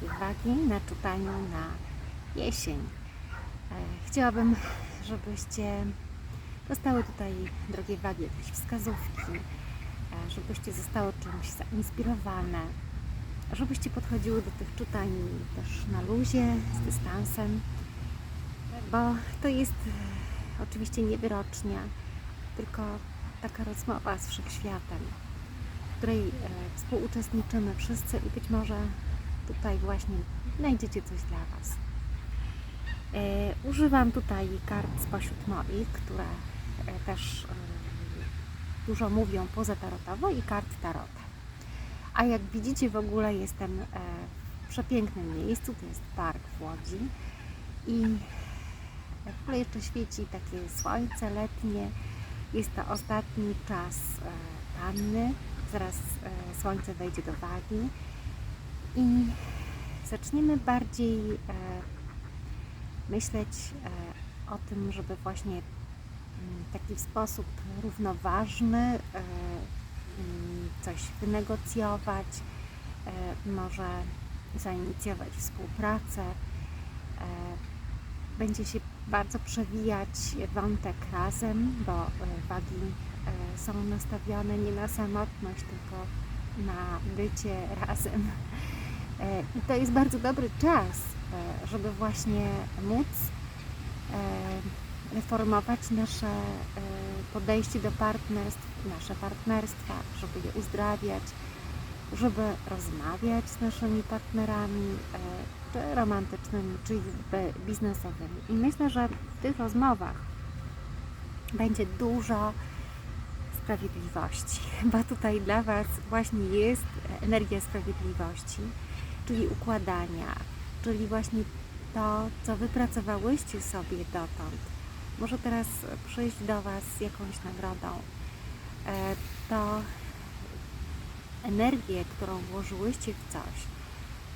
drogie wagi, na czytaniu na jesień. E, Chciałabym, żebyście dostały tutaj, drogie wagi, jakieś wskazówki, e, żebyście zostały czymś zainspirowane, żebyście podchodziły do tych czytań też na luzie, z dystansem, bo to jest e, oczywiście nie wyrocznia, tylko taka rozmowa z wszechświatem, w której współuczestniczymy wszyscy i być może tutaj właśnie znajdziecie coś dla Was. E, używam tutaj kart spośród moich, które e, też e, dużo mówią pozatarotowo i kart tarota. A jak widzicie w ogóle jestem e, w przepięknym miejscu, to jest park w Łodzi i w ogóle jeszcze świeci takie słońce letnie. Jest to ostatni czas e, panny, zaraz e, słońce wejdzie do wagi i zaczniemy bardziej e, myśleć e, o tym, żeby właśnie mm, w taki sposób równoważny e, mm, coś wynegocjować, e, może zainicjować współpracę. E, Będzie się bardzo przewijać wątek razem, bo wagi są nastawione nie na samotność, tylko na bycie razem. E, I to jest bardzo dobry czas, e, żeby właśnie móc e, reformować nasze podejście do partnerstw, nasze partnerstwa, żeby je uzdrawiać, żeby rozmawiać z naszymi partnerami, czy romantycznymi, czy bi- biznesowymi. I myślę, że w tych rozmowach będzie dużo sprawiedliwości, bo tutaj dla Was właśnie jest energia sprawiedliwości, czyli układania, czyli właśnie to, co wypracowałyście sobie dotąd, może teraz przyjść do Was z jakąś nagrodą. E, To energię, którą włożyłyście w coś,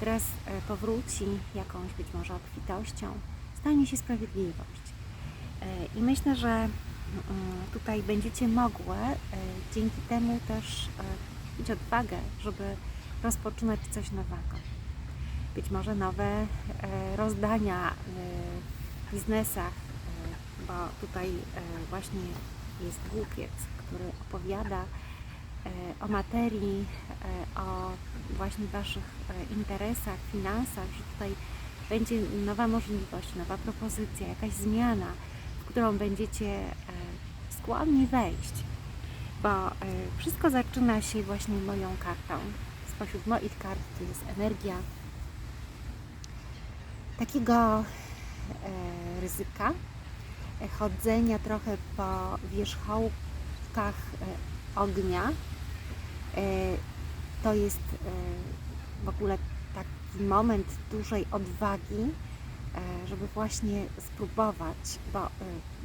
teraz e, powróci jakąś być może obfitością, stanie się sprawiedliwość. E, I myślę, że mm, tutaj będziecie mogły dzięki temu też mieć odwagę, żeby rozpoczynać coś nowego. Być może nowe e, rozdania e, w biznesach, e, bo tutaj właśnie jest głupiec, który opowiada o materii, o właśnie Waszych interesach, finansach, że tutaj będzie nowa możliwość, nowa propozycja, jakaś zmiana, w którą będziecie skłonni wejść, bo wszystko zaczyna się właśnie moją kartą. Spośród moich kart jest energia takiego e, ryzyka, e, chodzenia trochę po wierzchołkach e, ognia. To jest w ogóle taki moment dużej odwagi, żeby właśnie spróbować, bo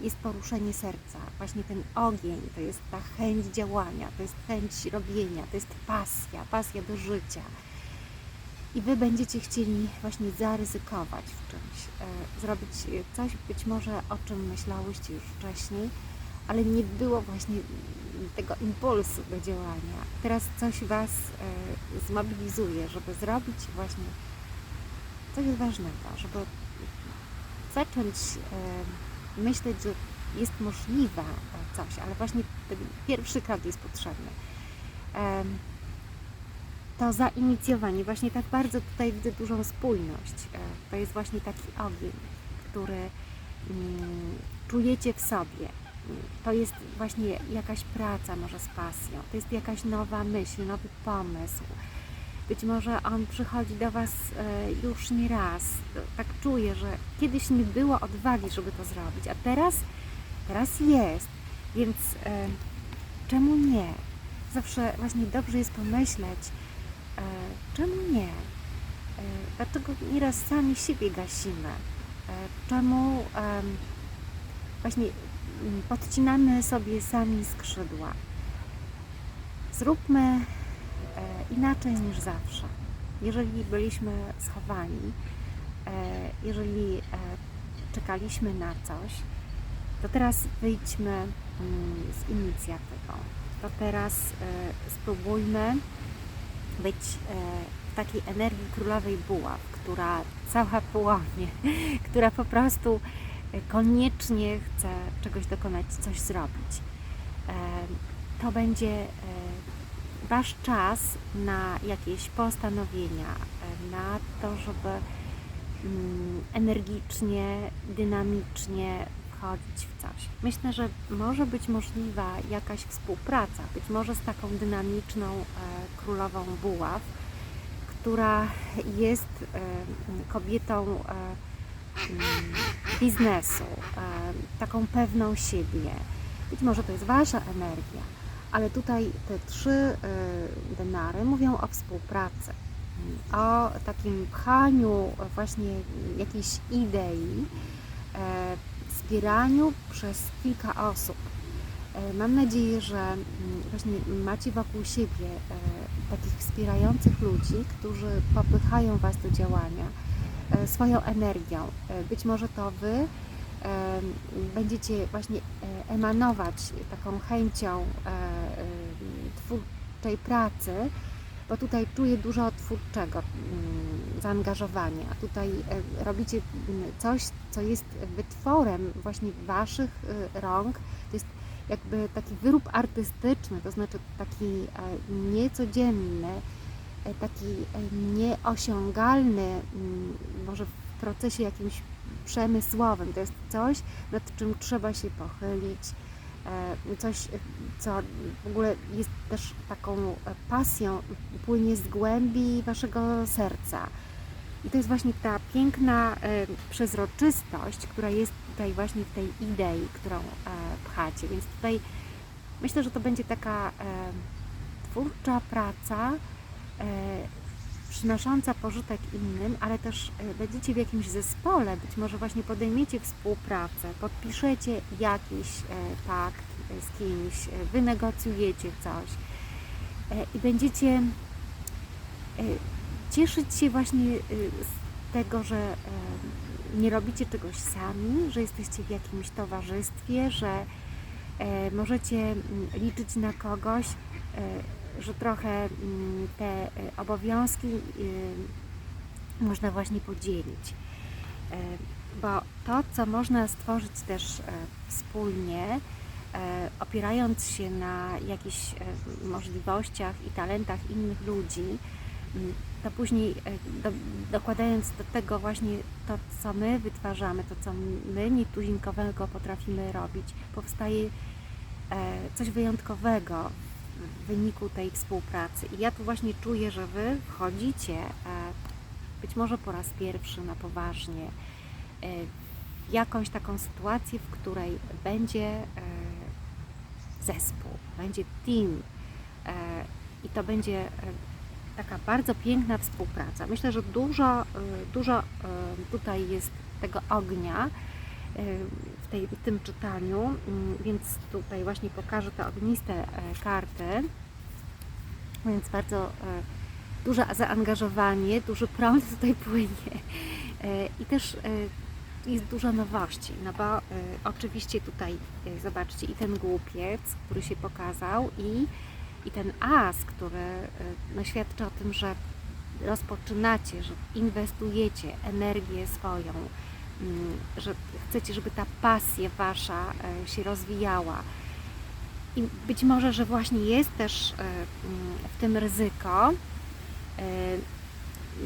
jest poruszenie serca. Właśnie ten ogień to jest ta chęć działania, to jest chęć robienia, to jest pasja, pasja do życia. I Wy będziecie chcieli właśnie zaryzykować w czymś, e, zrobić coś być może o czym myślałyście już wcześniej, ale nie było właśnie tego impulsu do działania. Teraz coś Was e, zmobilizuje, żeby zrobić właśnie coś ważnego, żeby zacząć e, myśleć, że jest możliwe coś, ale właśnie ten pierwszy krok jest potrzebny. To zainicjowanie, właśnie tak bardzo tutaj widzę dużą spójność. E, To jest właśnie taki ogień, który mm, czujecie w sobie. To jest właśnie jakaś praca może z pasją, to jest jakaś nowa myśl, nowy pomysł. Być może on przychodzi do Was e, już nie raz. Tak czuję, że kiedyś nie było odwagi, żeby to zrobić, a teraz, teraz jest. Więc e, czemu nie? Zawsze właśnie dobrze jest pomyśleć, E, czemu nie? E, Dlaczego nieraz sami siebie gasimy? E, Czemu em, właśnie mm, podcinamy sobie sami skrzydła? Zróbmy e, inaczej niż zawsze. Jeżeli byliśmy schowani, e, jeżeli e, czekaliśmy na coś, to teraz wyjdźmy mm, z inicjatywą. To teraz e, spróbujmy być e, w takiej energii królowej buław, która cała płonie, która po prostu e, koniecznie chce czegoś dokonać, coś zrobić. E, To będzie Wasz czas na jakieś postanowienia, na to, żeby mm, energicznie, dynamicznie wchodzić w coś. Myślę, że może być możliwa jakaś współpraca, być może z taką dynamiczną e, królową buław, która jest kobietą e, mm, biznesu, e, taką pewną siebie. Być może to jest Wasza energia, ale tutaj te trzy denary mówią o współpracy, o takim pchaniu właśnie jakiejś idei, wspieraniu przez kilka osób. E, Mam nadzieję, że mm, właśnie macie wokół siebie e, takich wspierających ludzi, którzy popychają Was do działania e, swoją energią. Być może to Wy będziecie właśnie emanować taką chęcią twórczej pracy, bo tutaj czuję dużo twórczego mm, zaangażowania. Tutaj e, robicie coś, co jest wytworem właśnie Waszych e, rąk. To jest jakby taki wyrób artystyczny, to znaczy taki e, niecodzienny, taki nieosiągalny, może w procesie jakimś przemysłowym. To jest coś, nad czym trzeba się pochylić, coś, co w ogóle jest też taką pasją, płynie z głębi Waszego serca. I to jest właśnie ta piękna e, przezroczystość, która jest tutaj właśnie w tej idei, którą e, pchacie. Więc tutaj myślę, że to będzie taka e, twórcza praca, przynosząca pożytek innym, ale też będziecie w jakimś zespole, być może właśnie podejmiecie współpracę, podpiszecie jakiś pakt z kimś, wynegocjujecie coś i będziecie cieszyć się właśnie e, z tego, że nie robicie czegoś sami, że jesteście w jakimś towarzystwie, że e, możecie liczyć na kogoś, e, że trochę mm, te e, obowiązki e, można właśnie podzielić. Bo to, co można stworzyć też wspólnie, opierając się na jakichś możliwościach i talentach innych ludzi, to później e, do, dokładając do tego właśnie to, co my wytwarzamy, to, co my nietuzinkowego potrafimy robić, powstaje e, coś wyjątkowego w wyniku tej współpracy. I ja tu właśnie czuję, że Wy wchodzicie e, być może po raz pierwszy na poważnie w jakąś taką sytuację, w której będzie zespół, będzie team i to będzie taka bardzo piękna współpraca. Myślę, że dużo, e, dużo e, tutaj jest tego ognia e, w, tej, w tym czytaniu, więc tutaj właśnie pokażę te ogniste e, karty. Więc bardzo e, duże zaangażowanie, duży prąd tutaj płynie E, i też jest dużo nowości, no bo oczywiście tutaj zobaczcie i ten głupiec, który się pokazał i, i ten as, który e, no, świadczy o tym, że rozpoczynacie, że inwestujecie energię swoją, mm, że chcecie, żeby ta pasja wasza e, się rozwijała. I być może, że właśnie jest też e, mm, w tym ryzyko,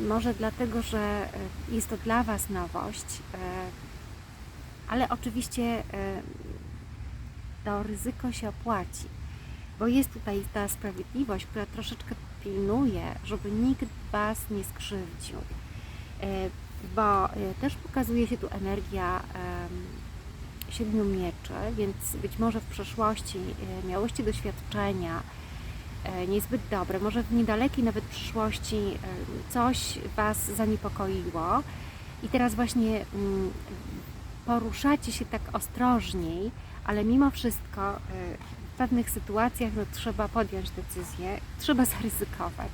może dlatego, że jest to dla Was nowość, ale oczywiście to ryzyko się opłaci, bo jest tutaj ta sprawiedliwość, która troszeczkę pilnuje, żeby nikt Was nie skrzywdził. E, Bo e, też pokazuje się tu energia siedmiu mieczy, więc być może w przeszłości e, miałyście doświadczenia niezbyt dobre, może w niedalekiej nawet przyszłości coś Was zaniepokoiło i teraz właśnie mm, poruszacie się tak ostrożniej, ale mimo wszystko pewnych sytuacjach no, trzeba podjąć decyzję, trzeba zaryzykować.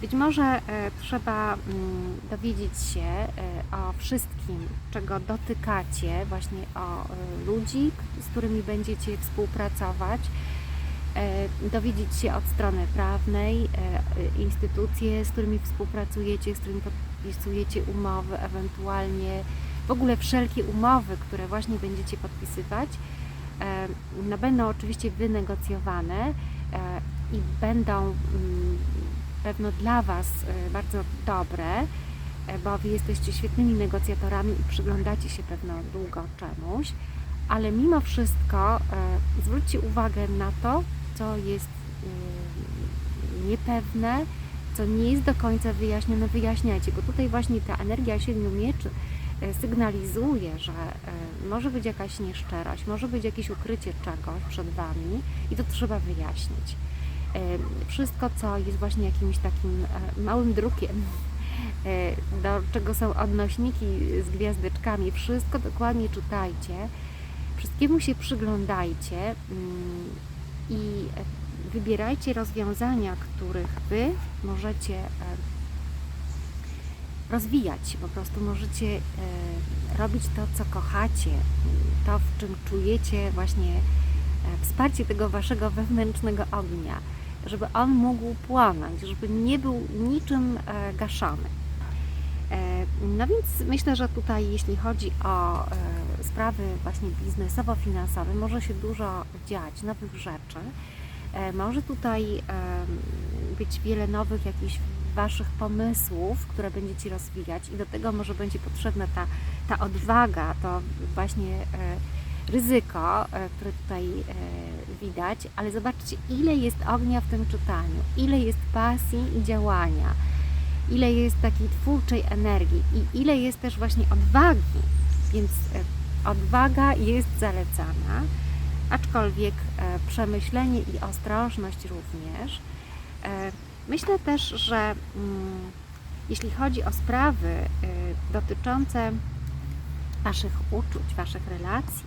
Być może e, trzeba mm, dowiedzieć się e, o wszystkim, czego dotykacie, właśnie o e, ludzi, z którymi będziecie współpracować, dowiedzieć się od strony prawnej, instytucje, z którymi współpracujecie, z którymi podpisujecie umowy, ewentualnie w ogóle wszelkie umowy, które właśnie będziecie podpisywać, no będą oczywiście wynegocjowane e, i będą mm, pewno dla Was e, bardzo dobre, e, bo Wy jesteście świetnymi negocjatorami i przyglądacie się pewno długo czemuś, ale mimo wszystko zwróćcie uwagę na to, co jest e, niepewne, co nie jest do końca wyjaśnione, wyjaśniajcie, bo tutaj właśnie ta energia siedmiu mieczy sygnalizuje, że e, może być jakaś nieszczerość, może być jakieś ukrycie czegoś przed Wami i to trzeba wyjaśnić. E, Wszystko, co jest właśnie jakimś takim e, małym drukiem, e, do czego są odnośniki z gwiazdeczkami, wszystko dokładnie czytajcie, wszystkiemu się przyglądajcie mm, i e, wybierajcie rozwiązania, których Wy możecie rozwijać. Po prostu możecie e, robić to, co kochacie, to, w czym czujecie właśnie e, wsparcie tego Waszego wewnętrznego ognia, żeby on mógł płonąć, żeby nie był niczym e, gaszony. No więc myślę, że tutaj jeśli chodzi o sprawy właśnie biznesowo-finansowe, może się dużo dziać, nowych rzeczy. Może tutaj być wiele nowych jakichś Waszych pomysłów, które będziecie rozwijać i do tego może będzie potrzebna ta, ta odwaga, to właśnie e, ryzyko, e, które tutaj e, widać, ale zobaczcie, ile jest ognia w tym czytaniu, ile jest pasji i działania, ile jest takiej twórczej energii i ile jest też właśnie odwagi, więc odwaga jest zalecana, aczkolwiek przemyślenie i ostrożność również. E, Myślę też, że mm, jeśli chodzi o sprawy y, dotyczące Waszych uczuć, Waszych relacji,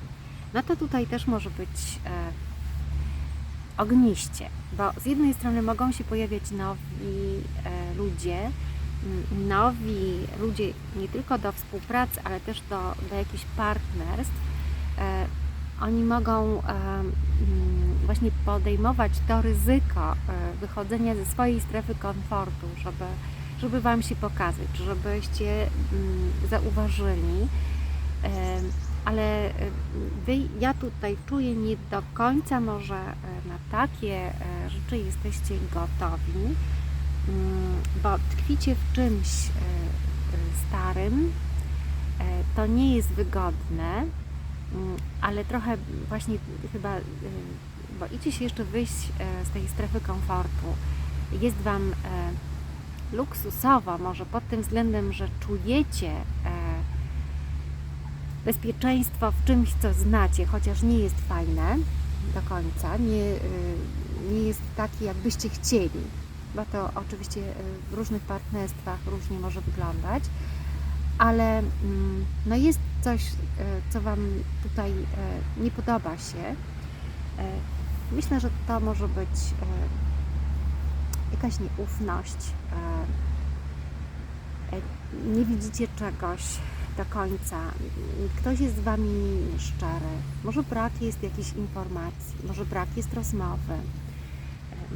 no to tutaj też może być e, ogniście, bo z jednej strony mogą się pojawiać nowi e, ludzie, m, nowi ludzie nie tylko do współpracy, ale też do, do jakichś partnerstw. Oni mogą e, mm, właśnie podejmować to ryzyko e, wychodzenia ze swojej strefy komfortu, żeby, żeby Wam się pokazać, żebyście mm, zauważyli. Ale e, wy, ja tutaj czuję nie do końca może na takie rzeczy jesteście gotowi, mm, bo tkwicie w czymś starym, to nie jest wygodne, ale trochę właśnie chyba y, boicie się jeszcze wyjść e, z tej strefy komfortu. Jest Wam e, luksusowo, może pod tym względem, że czujecie e, bezpieczeństwo w czymś, co znacie, chociaż nie jest fajne do końca, nie, y, nie jest taki, jakbyście chcieli, bo to oczywiście y, w różnych partnerstwach różnie może wyglądać, ale mm, no jest coś, y, co Wam tutaj y, nie podoba się. Y, Myślę, że to może być jakaś nieufność, nie widzicie czegoś do końca, ktoś jest z Wami szczery, może brak jest jakiejś informacji, może brak jest rozmowy,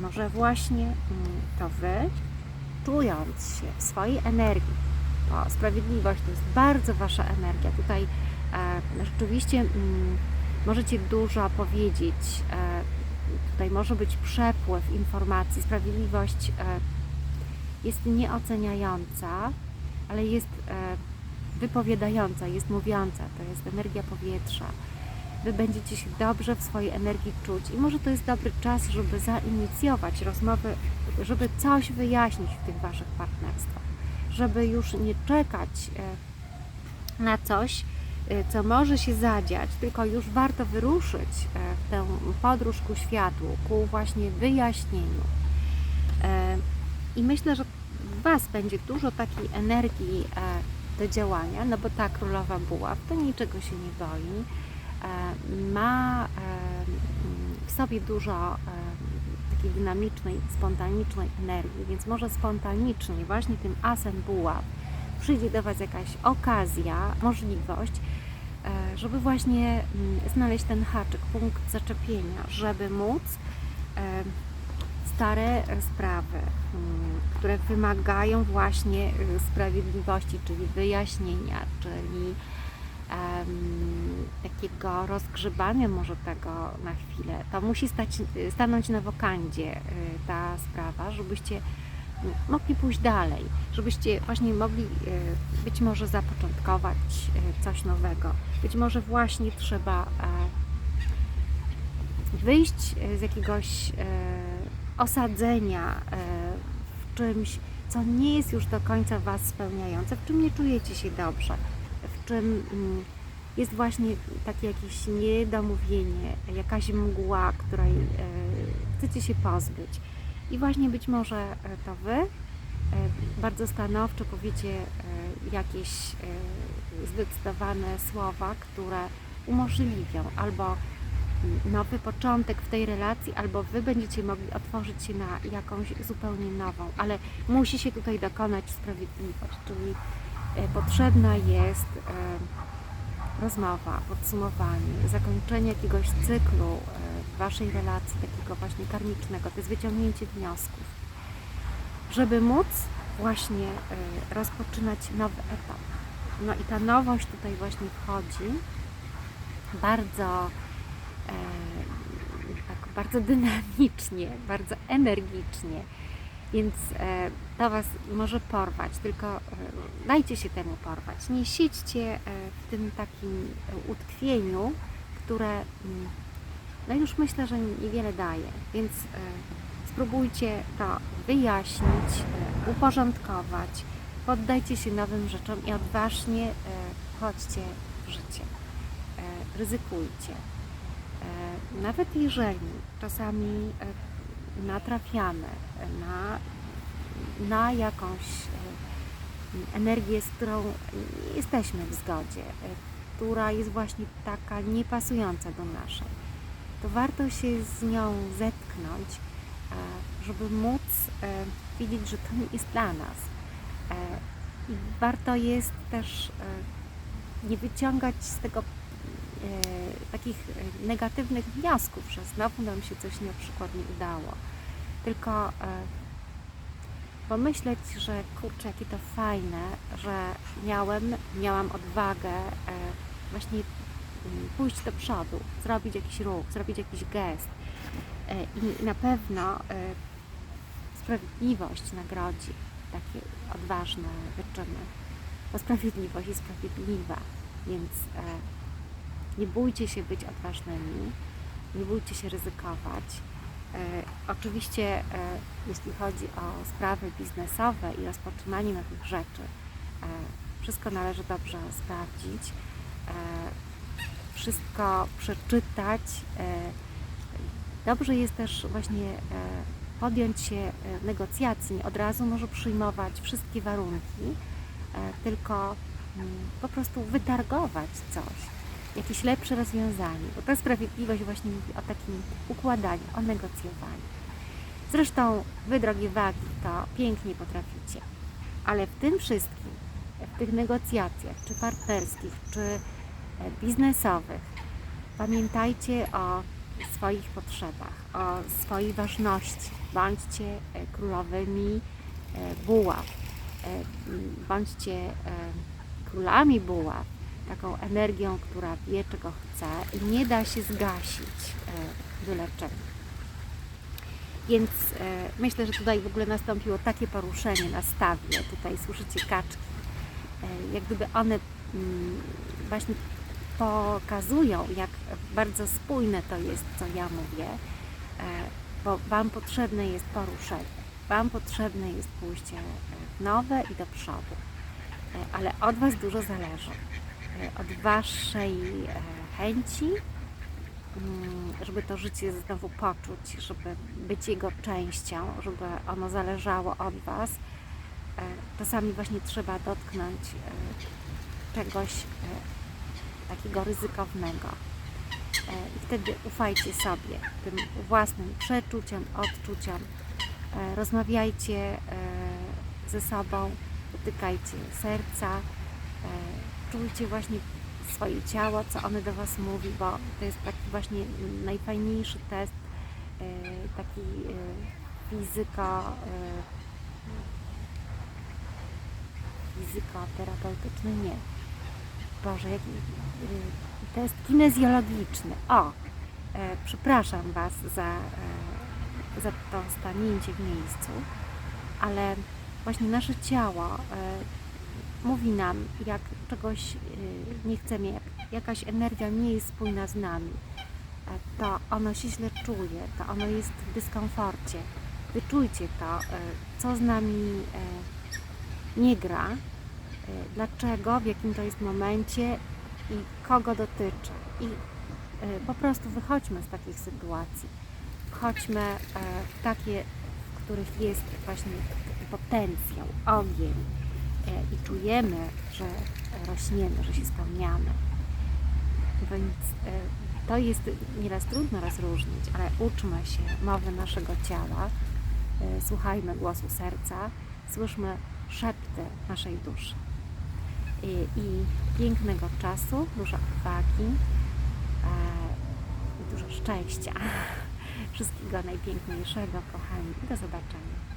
może właśnie mm, to Wy, czując się w swojej energii, bo sprawiedliwość to jest bardzo Wasza energia. Tutaj e, rzeczywiście mm, możecie dużo powiedzieć. E, tutaj może być przepływ informacji. Sprawiedliwość e, jest nieoceniająca, ale jest wypowiadająca, jest mówiąca. To jest energia powietrza. Wy będziecie się dobrze w swojej energii czuć i może to jest dobry czas, żeby zainicjować rozmowy, żeby coś wyjaśnić w tych Waszych partnerstwach żeby już nie czekać e, na coś, e, co może się zadziać, tylko już warto wyruszyć e, w tę podróż ku światłu, ku właśnie wyjaśnieniu. I myślę, że w Was będzie dużo takiej energii do działania, no bo ta królowa buław to niczego się nie boi, ma w sobie dużo takiej dynamicznej, spontanicznej energii, więc może spontanicznie, właśnie tym asem buław, przyjdzie do Was jakaś okazja, możliwość, e, żeby właśnie mm, znaleźć ten haczyk, punkt zaczepienia, żeby móc e, stare sprawy, mm, które wymagają właśnie e, sprawiedliwości, czyli wyjaśnienia, czyli takiego rozgrzebania może tego na chwilę. To musi stać, stanąć na wokandzie y, ta sprawa, żebyście mogli pójść dalej, żebyście właśnie mogli y, być może zapoczątkować y, coś nowego. Być może właśnie trzeba e, wyjść z jakiegoś osadzenia w czymś, co nie jest już do końca Was spełniające, w czym nie czujecie się dobrze, czym mm, jest właśnie takie jakieś niedomówienie, jakaś mgła, której e, chcecie się pozbyć. I właśnie być może e, to Wy e, bardzo stanowczo powiecie jakieś zdecydowane słowa, które umożliwią albo nowy początek w tej relacji, albo Wy będziecie mogli otworzyć się na jakąś zupełnie nową, ale musi się tutaj dokonać sprawiedliwość, czyli potrzebna jest e, rozmowa, podsumowanie, zakończenie jakiegoś cyklu e, Waszej relacji, takiego właśnie karmicznego, to jest wyciągnięcie wniosków, żeby móc właśnie e, rozpoczynać nowy etap. No i ta nowość tutaj właśnie wchodzi bardzo e, tak bardzo dynamicznie, bardzo energicznie, więc e, to Was może porwać, tylko e, dajcie się temu porwać. Nie siedźcie e, w tym takim utkwieniu, które mm, no już myślę, że niewiele daje, więc spróbujcie to wyjaśnić, uporządkować, poddajcie się nowym rzeczom i odważnie chodźcie w życie. Ryzykujcie. Nawet jeżeli czasami natrafiamy na, na jakąś e, energię, z którą nie jesteśmy w zgodzie, e, która jest właśnie taka niepasująca do naszej, to warto się z nią zetknąć, e, żeby móc wiedzieć, że to nie jest dla nas. I warto jest też nie wyciągać z tego takich e, negatywnych wniosków, że znowu nam się coś na przykład nie udało. Tylko e, pomyśleć, że kurczę, jakie to fajne, że miałem, miałam odwagę e, właśnie mm, pójść do przodu, zrobić jakiś ruch, zrobić jakiś gest. E, I na pewno e, sprawiedliwość nagrodzi takie odważne wyczyny. Bo sprawiedliwość jest sprawiedliwa, więc e, nie bójcie się być odważnymi, nie bójcie się ryzykować. E, Oczywiście, e, jeśli chodzi o sprawy biznesowe i rozpoczynanie nowych rzeczy, e, wszystko należy dobrze sprawdzić, wszystko przeczytać. Dobrze jest też właśnie podjąć się negocjacji, nie od razu może przyjmować wszystkie warunki, tylko mm, po prostu wytargować coś, jakieś lepsze rozwiązanie, bo ta sprawiedliwość właśnie mówi o takim układaniu, o negocjowaniu. Zresztą Wy, drogie wagi, to pięknie potraficie, ale w tym wszystkim, w tych negocjacjach, czy partnerskich, czy e, biznesowych, pamiętajcie o swoich potrzebach, o swojej ważności. Bądźcie e, królowymi e, buław, bądźcie królami buław, taką energią, która wie, czego chce i nie da się zgasić e, byle czym. Więc e, myślę, że tutaj w ogóle nastąpiło takie poruszenie na stawie. Tutaj słyszycie kaczki. E, jak gdyby one mm, właśnie pokazują, jak bardzo spójne to jest, co ja mówię, bo Wam potrzebne jest poruszenie. Wam potrzebne jest pójście w nowe i do przodu. Ale od Was dużo zależy. E, Od Waszej e, chęci, mm, żeby to życie znowu poczuć, żeby być jego częścią, żeby ono zależało od Was. E, Czasami właśnie trzeba dotknąć czegoś takiego ryzykownego. I wtedy ufajcie sobie, tym własnym przeczuciom, odczuciom. Rozmawiajcie ze sobą, dotykajcie serca, e, czujcie właśnie swoje ciało, co one do Was mówi, bo to jest taki właśnie najfajniejszy test taki e, fizyko, e, fizykoterapeutyczny, nie. Boże, jaki, e, test kinezjologiczny. O, e, przepraszam Was za, e, za to stanięcie w miejscu, ale właśnie nasze ciało e, mówi nam, jak czegoś e, nie chcemy, jak jakaś energia nie jest spójna z nami, e, to ono się źle czuje, to ono jest w dyskomforcie. Wyczujcie to, e, co z nami e, nie gra, dlaczego, w jakim to jest momencie i kogo dotyczy. I po prostu wychodźmy z takich sytuacji. Wchodźmy e, w takie, w których jest właśnie potencjał, ogień i czujemy, że rośniemy, że się spełniamy. Więc e, to jest nieraz trudno rozróżnić, ale uczmy się mowy naszego ciała, e, słuchajmy głosu serca, słyszmy szepty naszej duszy. I, i pięknego czasu, dużo odwagi e, i dużo szczęścia. Wszystkiego najpiękniejszego, kochani. Do zobaczenia.